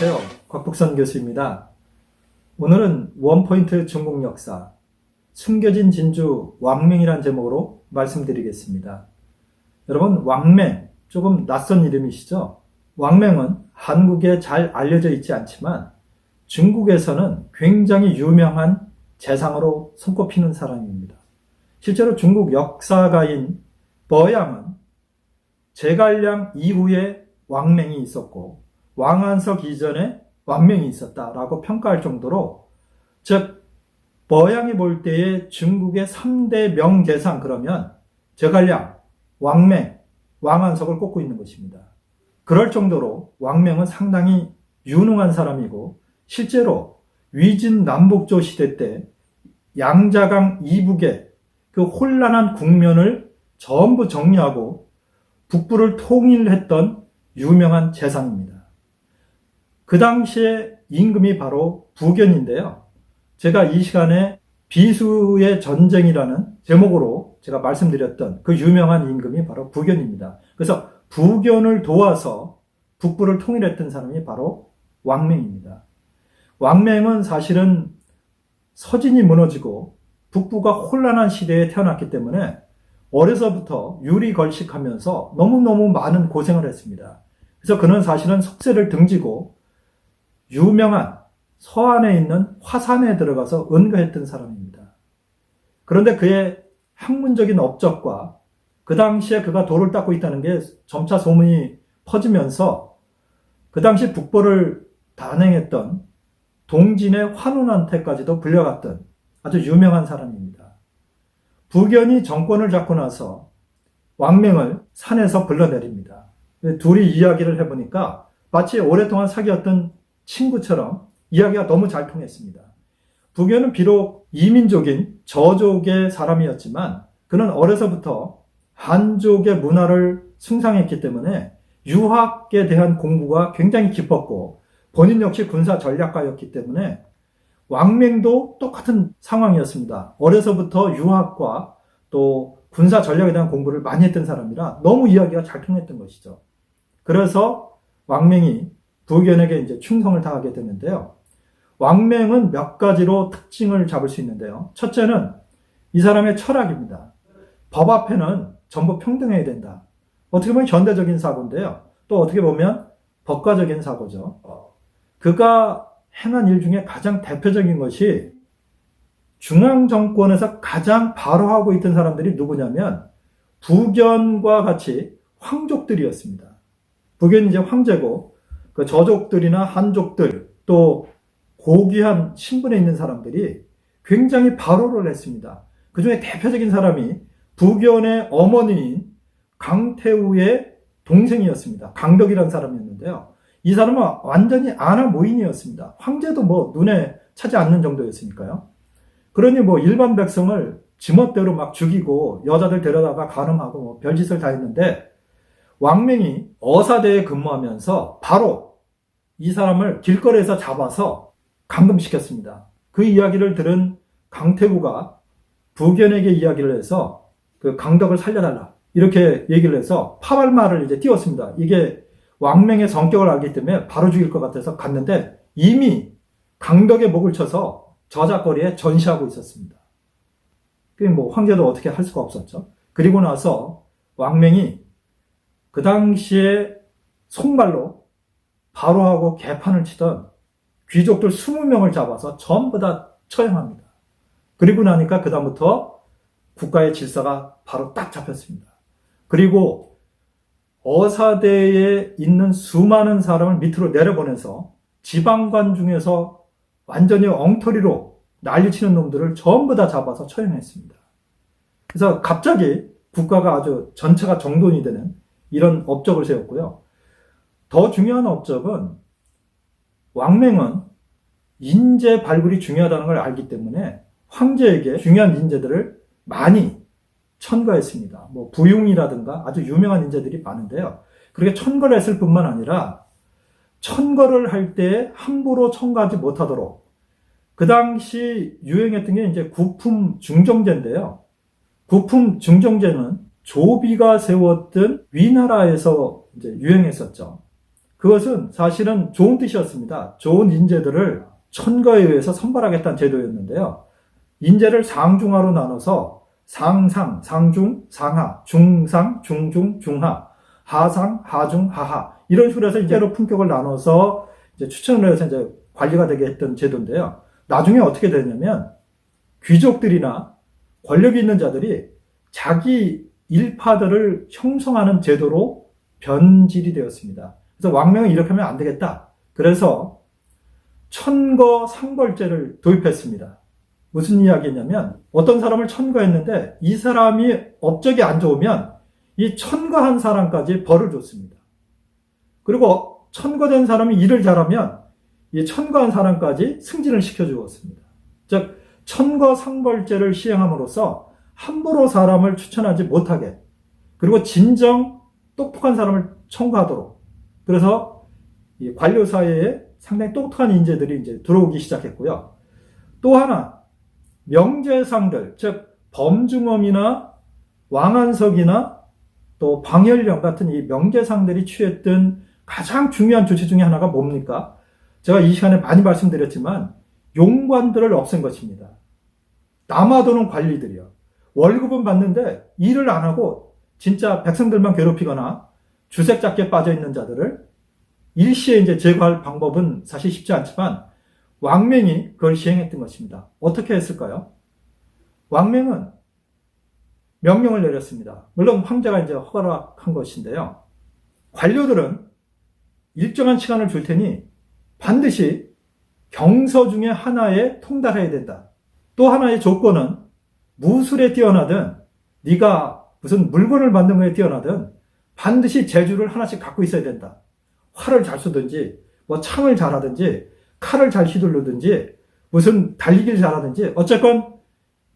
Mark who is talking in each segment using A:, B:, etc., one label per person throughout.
A: 안녕하세요. 곽북선 교수입니다. 오늘은 원포인트 중국 역사, 숨겨진 진주 왕맹이란 제목으로 말씀드리겠습니다. 여러분, 왕맹, 조금 낯선 이름이시죠? 왕맹은 한국에 잘 알려져 있지 않지만 중국에서는 굉장히 유명한 재상으로 손꼽히는 사람입니다. 실제로 중국 역사가인 버양은 제갈량 이후에 왕맹이 있었고 왕안석 이전에 왕명이 있었다라고 평가할 정도로 즉 버양이 볼 때의 중국의 3대 명재상 그러면 제갈량, 왕맹, 왕안석을 꼽고 있는 것입니다. 그럴 정도로 왕명은 상당히 유능한 사람이고 실제로 위진 남북조 시대 때 양자강 이북의 그 혼란한 국면을 전부 정리하고 북부를 통일했던 유명한 재상입니다. 그 당시에 임금이 바로 부견인데요. 제가 이 시간에 비수의 전쟁이라는 제목으로 제가 말씀드렸던 그 유명한 임금이 바로 부견입니다. 그래서 부견을 도와서 북부를 통일했던 사람이 바로 왕맹입니다. 왕맹은 사실은 서진이 무너지고 북부가 혼란한 시대에 태어났기 때문에 어려서부터 유리 걸식하면서 너무너무 많은 고생을 했습니다. 그래서 그는 사실은 석쇠를 등지고 유명한 서안에 있는 화산에 들어가서 은거했던 사람입니다. 그런데 그의 학문적인 업적과 그 당시에 그가 돌을 닦고 있다는 게 점차 소문이 퍼지면서 그 당시 북보를 단행했던 동진의 환운한테까지도 불려갔던 아주 유명한 사람입니다. 부견이 정권을 잡고 나서 왕명을 산에서 불러내립니다. 둘이 이야기를 해보니까 마치 오랫동안 사귀었던 친구처럼 이야기가 너무 잘 통했습니다. 부견은 비록 이민족인 저족의 사람이었지만 그는 어려서부터 한족의 문화를 숭상했기 때문에 유학에 대한 공부가 굉장히 깊었고 본인 역시 군사 전략가였기 때문에 왕맹도 똑같은 상황이었습니다. 어려서부터 유학과 또 군사 전략에 대한 공부를 많이 했던 사람이라 너무 이야기가 잘 통했던 것이죠. 그래서 왕맹이 부견에게 이제 충성을 다하게 되는데요. 왕맹은 몇 가지로 특징을 잡을 수 있는데요. 첫째는 이 사람의 철학입니다. 법 앞에는 전부 평등해야 된다. 어떻게 보면 현대적인 사고인데요. 또 어떻게 보면 법과적인 사고죠. 그가 행한 일 중에 가장 대표적인 것이 중앙 정권에서 가장 바로 하고 있던 사람들이 누구냐면 부견과 같이 황족들이었습니다. 부견이 이제 황제고 그 저족들이나 한족들 또 고귀한 신분에 있는 사람들이 굉장히 바로를 했습니다. 그 중에 대표적인 사람이 부견의 어머니인 강태우의 동생이었습니다. 강덕이라는 사람이었는데요. 이 사람은 완전히 아나 모인이었습니다. 황제도 뭐 눈에 차지 않는 정도였으니까요. 그러니 뭐 일반 백성을 지멋대로 막 죽이고 여자들 데려다가 가름하고 뭐 별짓을 다 했는데 왕명이 어사대에 근무하면서 바로 이 사람을 길거리에서 잡아서 감금시켰습니다. 그 이야기를 들은 강태구가 부견에게 이야기를 해서 그 강덕을 살려달라. 이렇게 얘기를 해서 파발마를 이제 띄웠습니다. 이게 왕맹의 성격을 알기 때문에 바로 죽일 것 같아서 갔는데 이미 강덕의 목을 쳐서 저작거리에 전시하고 있었습니다. 그뭐 황제도 어떻게 할 수가 없었죠. 그리고 나서 왕맹이 그 당시에 속말로 바로하고 개판을 치던 귀족들 20명을 잡아서 전부 다 처형합니다. 그리고 나니까 그다음부터 국가의 질서가 바로 딱 잡혔습니다. 그리고 어사대에 있는 수많은 사람을 밑으로 내려보내서 지방관 중에서 완전히 엉터리로 난리치는 놈들을 전부 다 잡아서 처형했습니다. 그래서 갑자기 국가가 아주 전체가 정돈이 되는 이런 업적을 세웠고요. 더 중요한 업적은 왕맹은 인재 발굴이 중요하다는 걸 알기 때문에 황제에게 중요한 인재들을 많이 천거했습니다. 뭐 부용이라든가 아주 유명한 인재들이 많은데요. 그렇게 천거를 했을 뿐만 아니라 천거를 할 때 함부로 천거하지 못하도록 그 당시 유행했던 게 이제 구품 중정제인데요. 구품 중정제는 조비가 세웠던 위나라에서 이제 유행했었죠. 그것은 사실은 좋은 뜻이었습니다. 좋은 인재들을 천거에 의해서 선발하겠다는 제도였는데요. 인재를 상중하로 나눠서 상상, 상중, 상하, 중상, 중중, 중하, 하상, 하중, 하하 이런 식으로 해서 인재로 품격을 나눠서 이제 추천을 해서 이제 관리가 되게 했던 제도인데요. 나중에 어떻게 되냐면 귀족들이나 권력이 있는 자들이 자기 일파들을 형성하는 제도로 변질이 되었습니다. 그래서 왕명은 이렇게 하면 안 되겠다. 그래서 천거 상벌제를 도입했습니다. 무슨 이야기냐면 어떤 사람을 천거했는데 이 사람이 업적이 안 좋으면 이 천거한 사람까지 벌을 줬습니다. 그리고 천거된 사람이 일을 잘하면 이 천거한 사람까지 승진을 시켜주었습니다. 즉 천거 상벌제를 시행함으로써 함부로 사람을 추천하지 못하게 그리고 진정 똑똑한 사람을 청구하도록 그래서 이 관료 사회에 상당히 똑똑한 인재들이 이제 들어오기 시작했고요. 또 하나 명제상들 즉 범중엄이나 왕한석이나 또 방열령 같은 이 명제상들이 취했던 가장 중요한 조치 중에 하나가 뭡니까? 제가 이 시간에 많이 말씀드렸지만 용관들을 없앤 것입니다. 남아도는 관리들이요. 월급은 받는데 일을 안 하고 진짜 백성들만 괴롭히거나 주색 잡게 빠져 있는 자들을 일시에 이제 제거할 방법은 사실 쉽지 않지만 왕명이 그걸 시행했던 것입니다. 어떻게 했을까요? 왕명은 명령을 내렸습니다. 물론 황제가 이제 허락한 것인데요. 관료들은 일정한 시간을 줄 테니 반드시 경서 중에 하나에 통달해야 된다. 또 하나의 조건은 무술에 뛰어나든 네가 무슨 물건을 만든 거에 뛰어나든 반드시 재주를 하나씩 갖고 있어야 된다. 활을 잘 쏘든지 뭐 창을 잘 하든지 칼을 잘 휘두르든지 무슨 달리기를 잘 하든지 어쨌건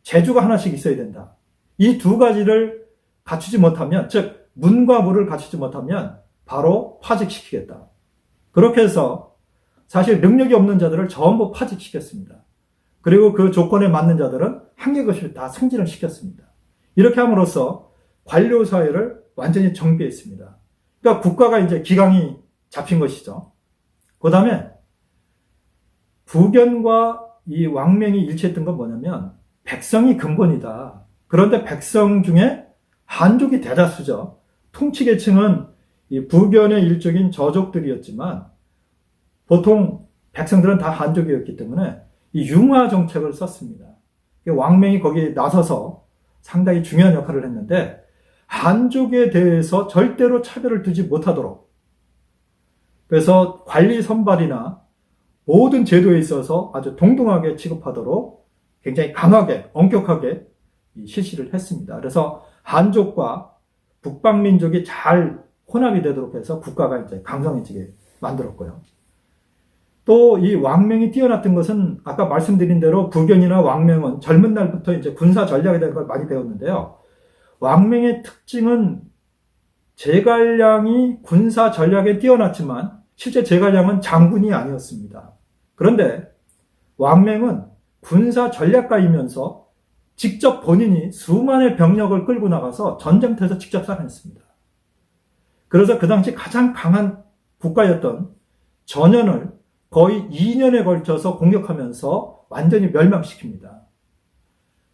A: 재주가 하나씩 있어야 된다. 이 두 가지를 갖추지 못하면 즉 문과 무를 갖추지 못하면 바로 파직시키겠다. 그렇게 해서 사실 능력이 없는 자들을 전부 파직시켰습니다. 그리고 그 조건에 맞는 자들은 한계것이 다 승진을 시켰습니다. 이렇게 함으로써 관료 사회를 완전히 정비했습니다. 그러니까 국가가 이제 기강이 잡힌 것이죠. 그 다음에 부견과 이 왕명이 일치했던 건 뭐냐면 백성이 근본이다. 그런데 백성 중에 한족이 대다수죠. 통치 계층은 이 부견의 일적인 저족들이었지만 보통 백성들은 다 한족이었기 때문에 이 융화 정책을 썼습니다. 왕명이 거기에 나서서 상당히 중요한 역할을 했는데 한족에 대해서 절대로 차별을 두지 못하도록 그래서 관리 선발이나 모든 제도에 있어서 아주 동등하게 취급하도록 굉장히 강하게 엄격하게 실시를 했습니다. 그래서 한족과 북방민족이 잘 혼합이 되도록 해서 국가가 이제 강성해지게 만들었고요. 또 이 왕명이 뛰어났던 것은 아까 말씀드린 대로 부견이나 왕명은 젊은 날부터 이제 군사 전략에 대한 걸 많이 배웠는데요. 왕명의 특징은 제갈량이 군사 전략에 뛰어났지만 실제 제갈량은 장군이 아니었습니다. 그런데 왕명은 군사 전략가이면서 직접 본인이 수만의 병력을 끌고 나가서 전쟁터에서 직접 살아냈습니다. 그래서 그 당시 가장 강한 국가였던 전현을 거의 2년에 걸쳐서 공격하면서 완전히 멸망시킵니다.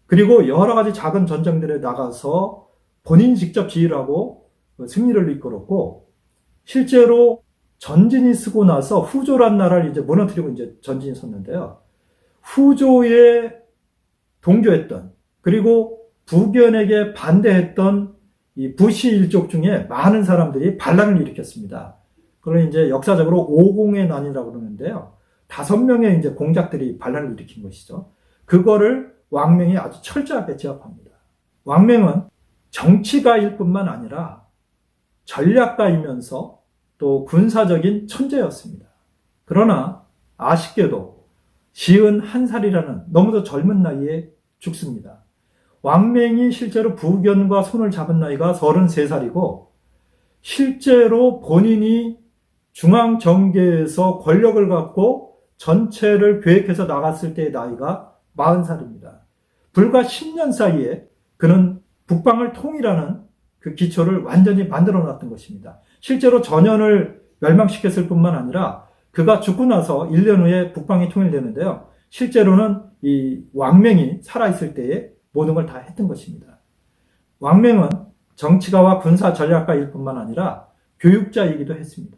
A: 그리고 여러 가지 작은 전쟁들에 나가서 본인 직접 지휘하고 승리를 이끌었고 실제로 전진이 쓰고 나서 후조란 나라를 이제 무너뜨리고 이제 전진이 섰는데요. 후조에 동조했던 그리고 부견에게 반대했던 이 부시 일족 중에 많은 사람들이 반란을 일으켰습니다. 그걸 이제 역사적으로 오공의 난이라고 그러는데요. 다섯 명의 이제 공작들이 반란을 일으킨 것이죠. 그거를 왕명이 아주 철저하게 제압합니다. 왕명은 정치가일 뿐만 아니라 전략가이면서 또 군사적인 천재였습니다. 그러나 아쉽게도 시은 한 살이라는 너무도 젊은 나이에 죽습니다. 왕맹이 실제로 부견과 손을 잡은 나이가 33살이고 실제로 본인이 중앙 정계에서 권력을 갖고 전체를 계획해서 나갔을 때의 나이가 40살입니다. 불과 10년 사이에 그는 북방을 통일하는 그 기초를 완전히 만들어 놨던 것입니다. 실제로 전현을 멸망시켰을 뿐만 아니라 그가 죽고 나서 1년 후에 북방이 통일되는데요. 실제로는 이 왕명이 살아있을 때에 모든 걸 다 했던 것입니다. 왕명은 정치가와 군사 전략가일 뿐만 아니라 교육자이기도 했습니다.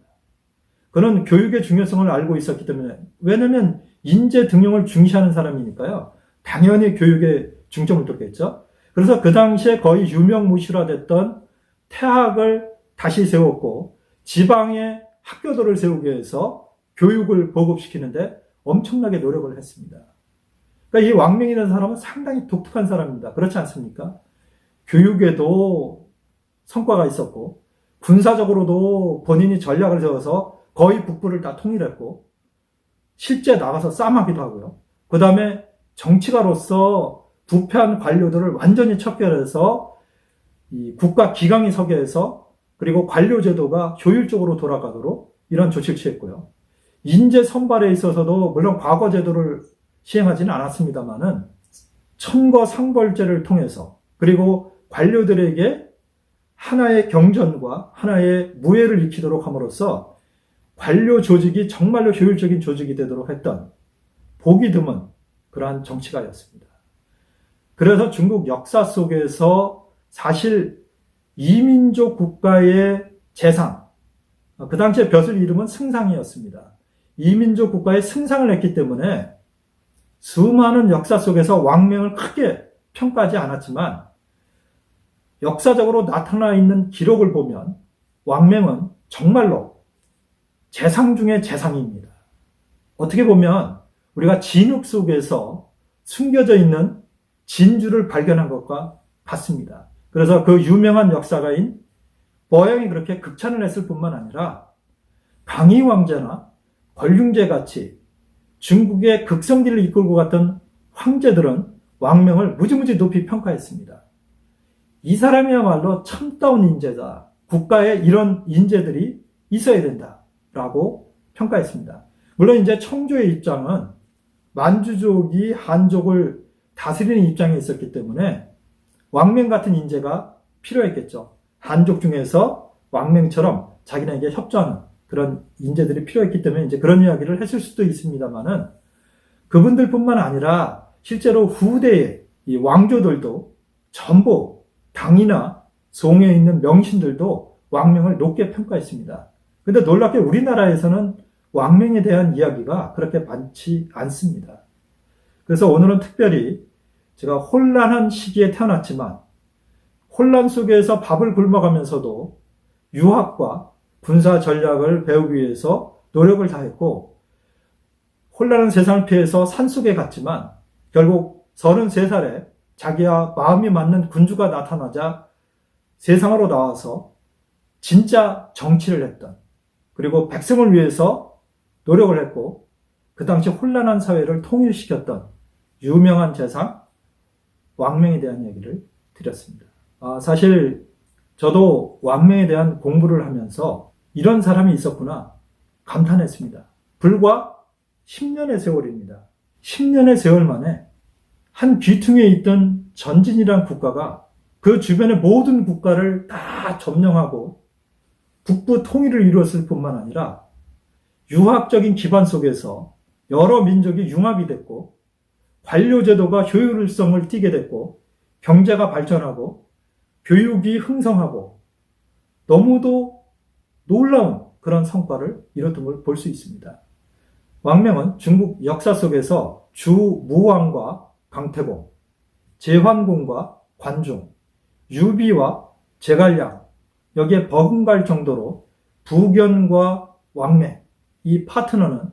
A: 그는 교육의 중요성을 알고 있었기 때문에 왜냐하면 인재 등용을 중시하는 사람이니까요. 당연히 교육에 중점을 뒀겠죠. 그래서 그 당시에 거의 유명무실화됐던 태학을 다시 세웠고 지방의 학교들을 세우기 위해서 교육을 보급시키는데 엄청나게 노력을 했습니다. 그러니까 이 왕명이라는 사람은 상당히 독특한 사람입니다. 그렇지 않습니까? 교육에도 성과가 있었고 군사적으로도 본인이 전략을 세워서 거의 북부를 다 통일했고 실제 나가서 싸움하기도 하고요. 그 다음에 정치가로서 부패한 관료들을 완전히 척결해서 이 국가 기강이 서게 해서 그리고 관료 제도가 효율적으로 돌아가도록 이런 조치를 취했고요. 인재 선발에 있어서도 물론 과거 제도를 시행하지는 않았습니다만은 천거 상벌제를 통해서 그리고 관료들에게 하나의 경전과 하나의 무예를 익히도록 함으로써 관료 조직이 정말로 효율적인 조직이 되도록 했던 보기 드문 그러한 정치가였습니다. 그래서 중국 역사 속에서 사실 이민족 국가의 재상, 그 당시에 벼슬 이름은 승상이었습니다. 이민족 국가의 승상을 했기 때문에 수많은 역사 속에서 왕명을 크게 평가하지 않았지만 역사적으로 나타나 있는 기록을 보면 왕명은 정말로 재상 중의 재상입니다. 어떻게 보면 우리가 진흙 속에서 숨겨져 있는 진주를 발견한 것과 같습니다. 그래서 그 유명한 역사가인 버영이 그렇게 극찬을 했을 뿐만 아니라 강희 왕제나 권륭제 같이 중국의 극성기를 이끌고 갔던 황제들은 왕명을 무지무지 높이 평가했습니다. 이 사람이야말로 참다운 인재다. 국가에 이런 인재들이 있어야 된다. 라고 평가했습니다. 물론 이제 청조의 입장은 만주족이 한족을 다스리는 입장에 있었기 때문에 왕명 같은 인재가 필요했겠죠. 한족 중에서 왕명처럼 자기네에게 협조하는 그런 인재들이 필요했기 때문에 이제 그런 이야기를 했을 수도 있습니다만은 그분들뿐만 아니라 실제로 후대의 이 왕조들도 전부 당이나 송에 있는 명신들도 왕명을 높게 평가했습니다. 근데 놀랍게 우리나라에서는 왕명에 대한 이야기가 그렇게 많지 않습니다. 그래서 오늘은 특별히 제가 혼란한 시기에 태어났지만 혼란 속에서 밥을 굶어가면서도 유학과 군사 전략을 배우기 위해서 노력을 다했고 혼란한 세상을 피해서 산속에 갔지만 결국 33살에 자기와 마음이 맞는 군주가 나타나자 세상으로 나와서 진짜 정치를 했던 그리고 백성을 위해서 노력을 했고 그 당시 혼란한 사회를 통일시켰던 유명한 재상 왕명에 대한 얘기를 드렸습니다. 아, 사실 저도 왕명에 대한 공부를 하면서 이런 사람이 있었구나 감탄했습니다. 불과 10년의 세월입니다. 10년의 세월 만에 한 귀퉁이에 있던 전진이란 국가가 그 주변의 모든 국가를 다 점령하고 북부 통일을 이루었을 뿐만 아니라 유학적인 기반 속에서 여러 민족이 융합이 됐고 관료제도가 효율성을 띠게 됐고 경제가 발전하고 교육이 흥성하고 너무도 놀라운 그런 성과를 이뤘던 걸 볼 수 있습니다. 왕명은 중국 역사 속에서 주무왕과 강태공, 제환공과 관중, 유비와 제갈량, 여기에 버금갈 정도로 부견과 왕매, 이 파트너는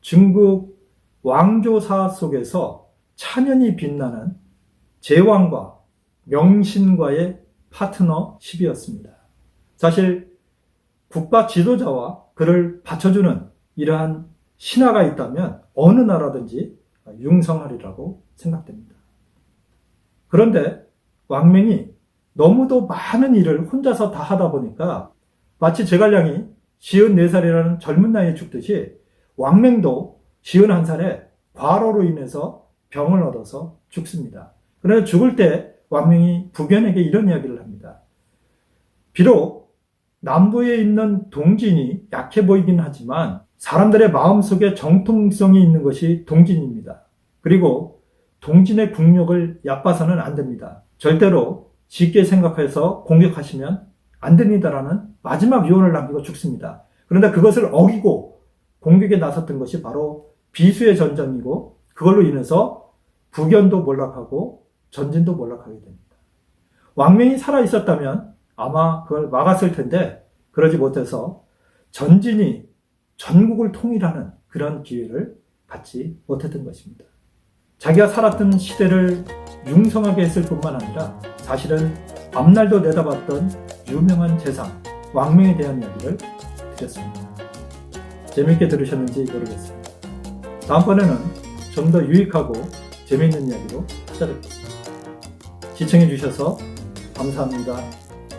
A: 중국 왕조사 속에서 찬연히 빛나는 제왕과 명신과의 파트너십이었습니다. 사실 국가 지도자와 그를 받쳐주는 이러한 신화가 있다면 어느 나라든지 융성하리라고 생각됩니다. 그런데 왕명이 너무도 많은 일을 혼자서 다 하다 보니까 마치 제갈량이 54살이라는 젊은 나이에 죽듯이 왕명도 51살에 과로로 인해서 병을 얻어서 죽습니다. 그래서 죽을 때 왕명이 부견에게 이런 이야기를 합니다. 비록 남부에 있는 동진이 약해 보이긴 하지만 사람들의 마음속에 정통성이 있는 것이 동진입니다. 그리고 동진의 국력을 얕봐서는 안 됩니다. 절대로 쉽게 생각해서 공격하시면 안 됩니다라는 마지막 유언을 남기고 죽습니다. 그런데 그것을 어기고 공격에 나섰던 것이 바로 비수의 전쟁이고 그걸로 인해서 북연도 몰락하고 전진도 몰락하게 됩니다. 왕명이 살아 있었다면 아마 그걸 막았을 텐데 그러지 못해서 전진이 전국을 통일하는 그런 기회를 갖지 못했던 것입니다. 자기가 살았던 시대를 융성하게 했을 뿐만 아니라 사실은 앞날도 내다봤던 유명한 재상 왕명에 대한 이야기를 드렸습니다. 재밌게 들으셨는지 모르겠습니다. 다음번에는 좀 더 유익하고 재미있는 이야기로 찾아뵙겠습니다. 시청해 주셔서 감사합니다.